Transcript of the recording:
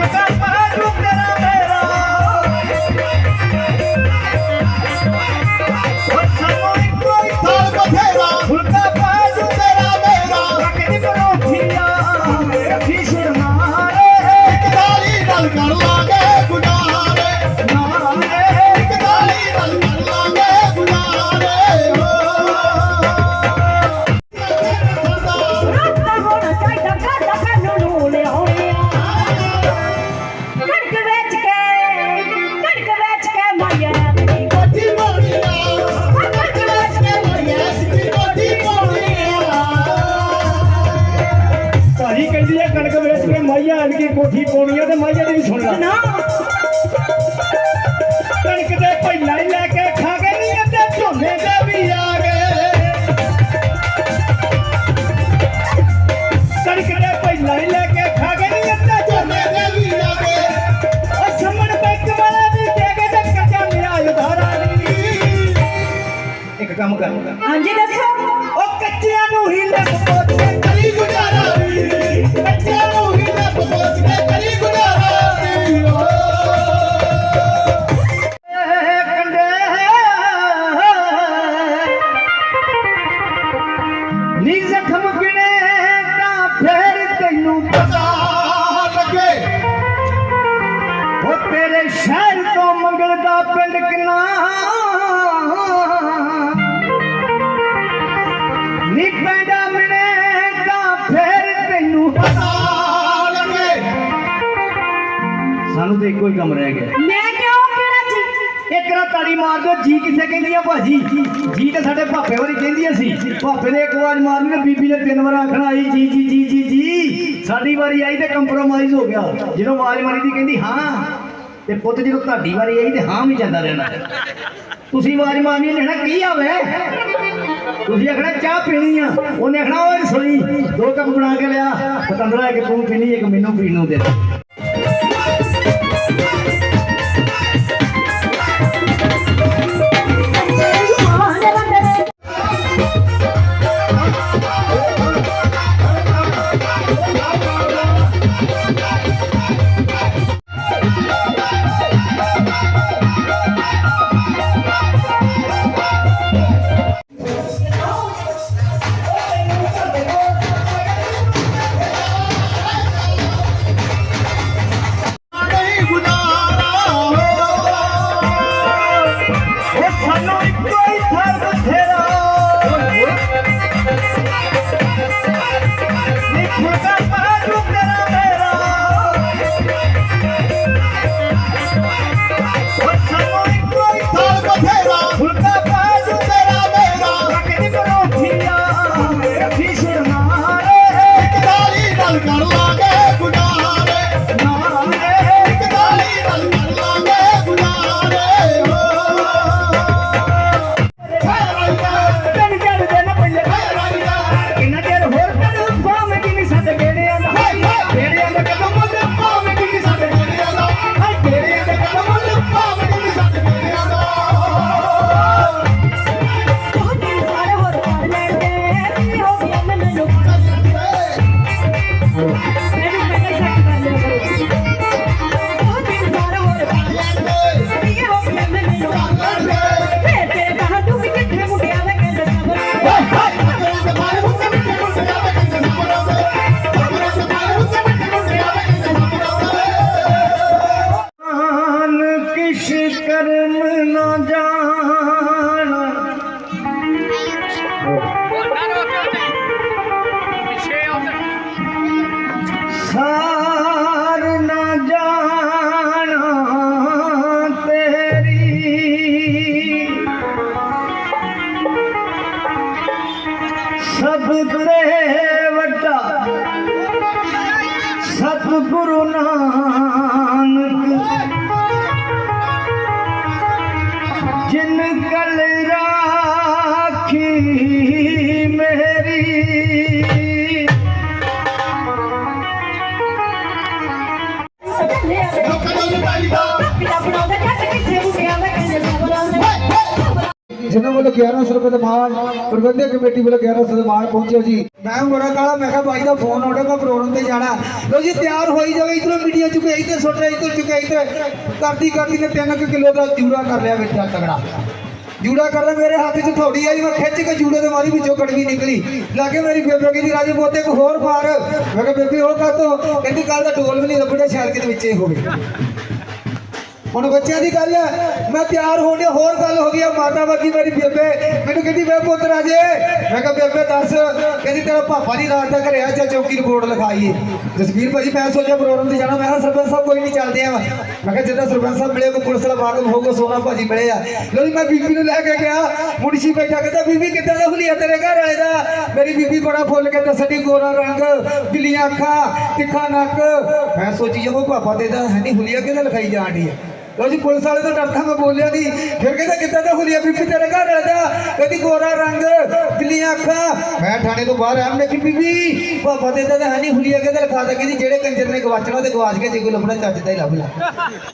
Cosas para lucrar. ਕੇ ਕੋਠੀ ਪਾਉਣੀ ਆ ਤੇ ਮਾਈਆ ਦੀ ਵੀ ਸੁਣ ਲੈ। ਨਾ। ਕਣਕ ਦੇ ਪਹਿਲਾਂ ਹੀ ਲੈ ਕੇ ਖਾ ਗਏ ਨਹੀਂ ਅੱਧੇ ਝੋਨੇ ਦੇ ਵੀ ਆ ਗਏ। ਕਣਕ ਦੇ ਪਹਿਲਾਂ ਹੀ ਲੈ ਕੇ ਖਾ ਗਏ ਨਹੀਂ ਅੱਧੇ ਝੋਨੇ ਦੇ ਵੀ ਲਾਗੇ ਉਹ ਸੰਮਣ ਬੈਂਕ ਵਾਲੇ ਵੀ ਦੇ ਕੇ ਤੇ ਕੱਜਾ ਮੇਰਾ ਉਧਾਰਾ ਨਹੀਂ। ਇੱਕ ਕੰਮ ਕਰ। ਹਾਂਜੀ ਦੱਸੋ। ਉਹ ਕੱਚਿਆਂ ਨੂੰ ਹੀ ਲੱਗ ਪੋਚ ਕੇ ਕਰੀ ਗੁਨਾਰਾ ਵੀ। ਬੱਚਿਆਂ ਦਾ ਪਿੰਡ ਕਿੰਨਾ? ਨੀ ਪੈਂਦਾ ਮਿਣੇ ਤਾਂ ਫੇਰ ਤੈਨੂੰ ਪਤਾ ਲੱਗੇ। ਸਾਨੂੰ ਤੇ ਇੱਕੋ ਹੀ ਕੰਮ ਰਹਿ ਗਿਆ। ਮੈਂ ਕਿਉਂ ਕਿਹੜਾ ਜੀ? ਇੱਕ ਰਾ ਤਾੜੀ ਮਾਰ ਦਿਓ ਜੀ ਕਿੱਥੇ ਕਹਿੰਦੀ ਆ ਭਾਜੀ? ਜੀ ਤੇ ਸਾਡੇ ਭਾਪੇ ਵਾਰੀ ਕਹਿੰਦੀਆਂ ਸੀ। ਭਾਪੇ ਨੇ ਇੱਕ ਵਾਰ ਮਾਰਨੀ ਤੇ ਬੀਬੀ ਨੇ ਤਿੰਨ ਵਾਰ ਆਖਣਾ ਆਈ ਜੀ ਜੀ ਜੀ ਜੀ ਜੀ। ਸਾਡੀ ਵਾਰੀ ਆਈ ਤੇ ਕੰਪਰੋਮਾਈਜ਼ ਹੋ ਗਿਆ। ਜਦੋਂ ਆਵਾਜ਼ ਮਾਰੀ ਦੀ ਕਹਿੰਦੀ ਹਾਂ ਤੇ ਪੁੱਤ ਜਦੋਂ ਤੁਹਾਡੀ ਵਾਰੀ ਆਈ ਤੇ ਹਾਂ ਵੀ ਜਾਂਦਾ ਰਹਿਣਾ। ਤੁਸੀਂ ਆਵਾਜ਼ ਮਾਰਨੀ ਲੈਣਾ ਕੀ ਆਵੇ ਤੁਸੀਂ ਆਖਣਾ ਚਾਹ ਪੀਣੀ ਆ। ਉਹਨੇ ਆਖਣਾ, ਓਏ ਰਸੋਈ, ਦੋ ਕੱਪ ਬਣਾ ਕੇ ਲਿਆ। ਪਤੰਦਰਾ ਇੱਕ ਤੂੰ ਪੀਣੀ, ਇੱਕ ਮੈਨੂੰ ਪੀਣ ਨੂੰ ਦੇ ਦੇ। ਜਿਨ੍ਹਾਂ ਵੱਲੋਂ 1100 ਰੁਪਏ ਦਾ ਮਾਣ ਪ੍ਰਬੰਧਕ ਕਮੇਟੀ ਵੱਲੋਂ 1100 ਦਾ ਮਾਣ ਪਹੁੰਚਿਆ ਜੀ। ਮੈਂ ਬੜਾ ਕਾਲਾ, ਮੈਂ ਕਿਹਾ ਬਾਈ ਦਾ ਫੋਨ ਆਉਣਾ ਮੈਂ ਪ੍ਰੋਗਰਾਮ ਤੇ ਜਾਣਾ। ਲੋ ਜੀ, ਤਿਆਰ ਹੋਈ ਜਾਵੇ, ਇਧਰੋਂ ਮੀਡੀਆ ਚੁੱਕੇ, ਇੱਧਰ ਸੁੱਟ ਰਿਹਾ, ਇੱਧਰ ਚੁੱਕੇ, ਇੱਧਰ। ਕਰਦੀ ਕਰਦੀ ਨੇ 3 ਕਿਲੋ ਦਾ ਜੂਰਾ ਕਰ ਲਿਆ ਵਿੱਚ ਤਗੜਾ। ਜੂੜਾ ਕਰਦਾ ਮੇਰੇ ਹੱਥ 'ਚ ਥੋੜੀ ਆਈ, ਮੈਂ ਖਿੱਚ ਕੇ ਜੂੜੇ ਦੇ ਮਾਰੀ ਵਿੱਚੋਂ ਕੜਵੀ ਨਿਕਲੀ। ਲਾਗੇ ਮੇਰੀ ਬੇਬੇ ਕਹਿੰਦੀ, ਰਾਜੇ ਬੋਤੇ ਕੋ ਹੋਰ ਮਾਰ। ਮੈਂ ਕਿਹਾ, ਬੇਬੀ, ਉਹ ਕਾ ਤੋ ਕਹਿੰਦੀ ਕੱਲ ਦਾ ਢੋਲ ਵੀ ਨਹੀਂ ਲੱਭਣਾ, ਸ਼ਾਇਦ ਕਿਤੇ ਵਿੱਚੇ ਹੋਵੇ। ਹੁਣ ਬੱਚਿਆਂ ਦੀ ਗੱਲ ਹੈ, ਮੈਂ ਤਿਆਰ ਹੋਣ ਡਿਆ ਹੋਰ ਗੱਲ ਹੋ ਗਈ ਆ, ਮਾਤਾ ਵਰਗੀ ਮੇਰੀ ਬੇਬੇ। ਮੈਨੂੰ ਕਹਿੰਦੀ, ਵੇ ਪੁੱਤ ਰਾਜੇ, ਮੈਂ ਕਿਹਾ, ਬੇਬੇ ਦੱਸ, ਕਹਿੰਦੀ, ਤੇਰਾ ਪਾਪਾ ਨਹੀਂ ਰਾਤ ਦਾ ਘਰੇ ਆ, ਚੱਲ ਚੌਕੀ ਰਿਪੋਰਟ ਲਿਖਾਈਏ ਜਸਵੀਰ ਭਾਜੀ, ਮੈਂ ਸੋਚਿਆ ਪ੍ਰੋਗਰਾਮ ਤੇ ਜਾਣਾ, ਮੈਂ ਕਿਹਾ, ਸਰਪੰਚ ਸਾਹਿਬ, ਕੋਈ ਨਹੀਂ ਚੱਲਦੇ ਆ। ਮੈਂ ਕਿਹਾ, ਜਿੱਦਾਂ ਸਰਪੰਚ ਸਾਹਿਬ ਮਿਲੇ ਕੋ ਪੁਲਿਸ ਵਾਲਾ ਵਾਕਮ ਹੋਊਗਾ, ਸੋਨਾ ਭਾਜੀ ਮਿਲੇ ਆ। ਲੋ ਜੀ, ਮੈਂ ਬੀਬੀ ਨੂੰ ਲੈ ਕੇ ਗਿਆ, ਮੁਨਸ਼ੀ ਬੈਠਾ ਕਹਿੰਦਾ, ਬੀਬੀ, ਕਿੱਦਾਂ ਦਾ ਹੁਲੀਆ ਤੇਰੇ ਘਰ ਵਾਲੇ ਦਾ? ਮੇਰੀ ਬੀਬੀ ਬੜਾ ਫੁੱਲ ਕੇ ਦੱਸਦੀ ਗੋਰਾ ਰੰਗ ਬਿੱਲੀਆਂ ਅੱਖਾਂ, ਤਿੱਖਾ ਨੱਕ। ਮੈਂ ਸੋਚੀ ਜਦੋਂ ਪਾਪਾ ਤੇ ਦਾ ਹੈ ਨਹੀਂ ਹੁਲੀਆ ਕਿਹਦਾ ਲਿਖਾਈ ਜਾਣ ਡਈ ਆ? ਲੋ ਪੁਲਿਸ ਵਾਲੇ ਤੋਂ ਡਰਦਾ ਮੈਂ ਬੋਲਿਆ ਨਹੀਂ। ਫਿਰ ਕਹਿੰਦਾ, ਕਿੱਦਾਂ ਦਾ ਹੁਲੀਆ ਬੀਬੀ ਤੇਰੇ ਘਰ ਵਾਲੇ ਦਾ? ਕਹਿੰਦੀ, ਗੋਰਾ ਰੰਗ ਬਿੱਲੀਆਂ ਅੱਖਾਂ। ਮੈਂ ਥਾਣੇ ਤੋਂ ਬਾਹਰ ਆਇਆ, ਮੈਂ ਬੀਬੀ ਪਾਪਾ ਤੇ ਦਾ ਹੈ ਨਹੀਂ ਹੁਲੀਆ, ਕਿਹਦਾ, ਲਿਖਾ ਤਾ ਕਹਿੰਦੀ, ਜਿਹੜੇ ਕੰਜਰ ਨੇ ਗਵਾਚਣਾ ਤੇ ਗਵਾਚ ਕੇ ਜੇ ਕੋਈ ਲੱਭਣਾ, ਚੱਜ ਦਾ ਹੀ ਲੱਭ ਲੈ।